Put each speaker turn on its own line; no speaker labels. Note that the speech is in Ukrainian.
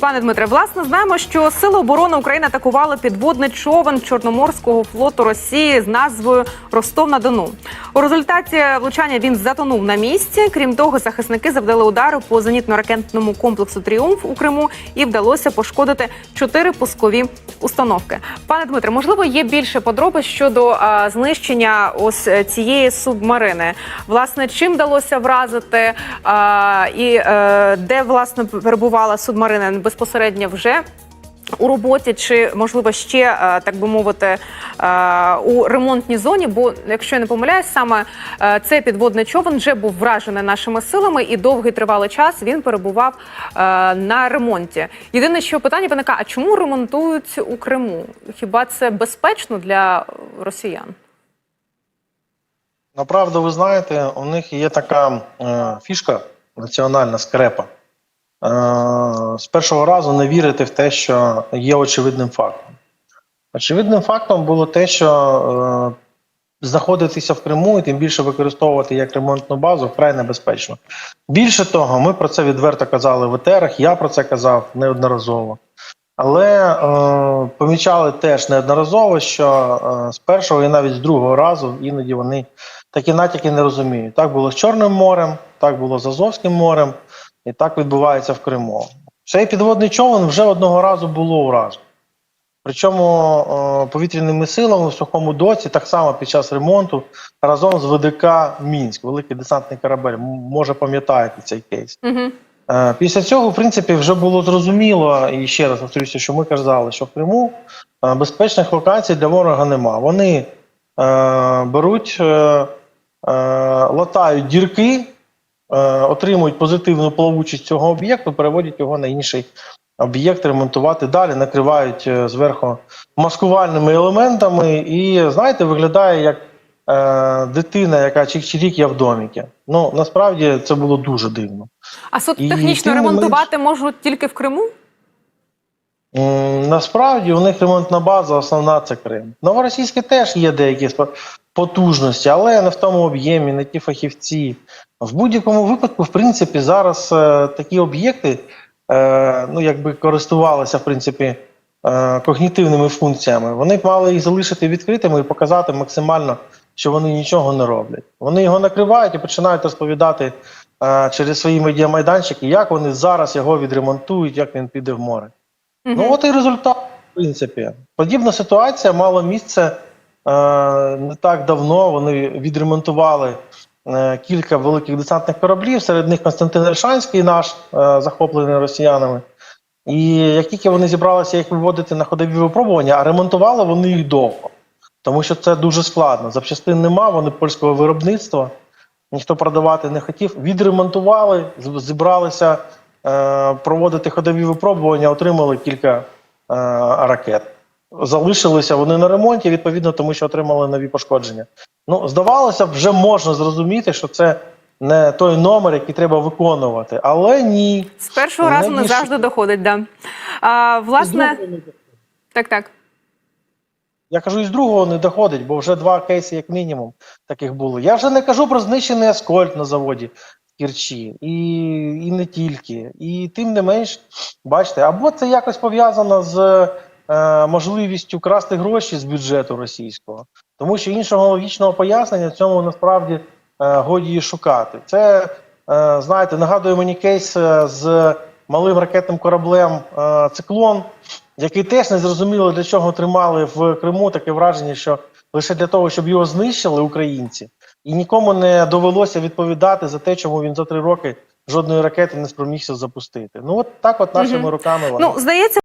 Пане Дмитре, власне, знаємо, що Сили оборони України атакували підводний човен Чорноморського флоту Росії з назвою Ростов на Дону. У результаті влучання він затонув на місці. Крім того, захисники завдали удару по зенітно-ракетному комплексу Тріумф у Криму і вдалося пошкодити чотири пускові установки. Пане Дмитре, можливо, є більше подробиць щодо а, знищення ось е, цієї субмарини. Власне, чим вдалося вразити а, і е, де власне перебувала субмарина безпосередньо вже. У роботі чи можливо ще е, так би мовити е, у ремонтній зоні? Бо якщо я не помиляюсь, саме е, цей підводний човен вже був вражений нашими силами, і довгий тривалий час він перебував на ремонті. Єдине, що питання виникає: а чому ремонтують у Криму? Хіба це безпечно для росіян?
Направду, ви знаєте, у них є така фішка національна скрепа. Е, з першого разу не вірити в те, що є очевидним фактом. Очевидним фактом було те, що е, знаходитися в Криму і тим більше використовувати як ремонтну базу вкрай небезпечно. Більше того, ми про це відверто казали в етерах, я про це казав неодноразово. Але е, помічали теж неодноразово, що е, з першого і навіть з другого разу іноді вони такі натяки не розуміють. Так було з Чорним морем, так було з Азовським морем, і так відбувається в Криму. Цей підводний човен вже одного разу було вражено. Причому е, повітряними силами в сухому доці, так само під час ремонту, разом з ВДК Мінськ, великий десантний корабель. Може, пам'ятаєте цей кейс.
Угу.
Після цього, в принципі, вже було зрозуміло, і ще раз повторюся, що ми казали, що в Криму е, безпечних локацій для ворога нема. Вони е, беруть, е, латають дірки, отримують позитивну плавучість цього об'єкту, переводять його на інший об'єкт, ремонтувати далі, накривають е, зверху маскувальними елементами, і знаєте, виглядає як е, дитина, яка чик-чирік, я в доміки. Ну насправді це було дуже дивно.
А суд технічно ремонтувати можуть тільки в Криму?
Насправді у них ремонтна база основна це Крим. Новоросійське теж є деякі потужності, але не в тому об'ємі, не ті фахівці. В будь-якому випадку, в принципі, зараз е, такі об'єкти е, ну, якби користувалися в принципі, е, когнітивними функціями. Вони б мали їх залишити відкритими і показати максимально, що вони нічого не роблять. Вони його накривають і починають розповідати е, через свої медіамайданчики, як вони зараз його відремонтують, як він піде в море. Ну, от і результат, в принципі. Подібна ситуація мала місце е, не так давно. Вони відремонтували е, кілька великих десантних кораблів, серед них Константин Ельшанський, наш, е, захоплений росіянами. І як тільки вони зібралися їх виводити на ходові випробування, а ремонтували вони їх довго. Тому що це дуже складно. Запчастин нема, вони польського виробництва, ніхто продавати не хотів. Відремонтували, зібралися проводити ходові випробування, отримали кілька е, ракет. Залишилися вони на ремонті, відповідно, тому що отримали нові пошкодження. Ну, здавалося б, вже можна зрозуміти, що це не той номер, який треба виконувати. Але ні.
З першого
Не
разу не
більше.
завжди доходить, да. А, власне, так, так.
Я кажу, і з другого не доходить, бо вже два кейси, як мінімум, таких було. Я вже не кажу про знищений аскольд на заводі в і, і не тільки. І тим не менш, бачите, або це якось пов'язано з е, можливістю красти гроші з бюджету російського, тому що іншого логічного пояснення цьому насправді е, годі шукати. Це, е, знаєте, нагадує мені кейс е, з малим ракетним кораблем е, Циклон який теж не зрозуміло для чого тримали в Криму таке враження, що лише для того, щоб його знищили українці, і нікому не довелося відповідати за те, чому він за три роки жодної ракети не спромігся запустити. Ну от так, от нашими
угу.
руками.
Ну, здається,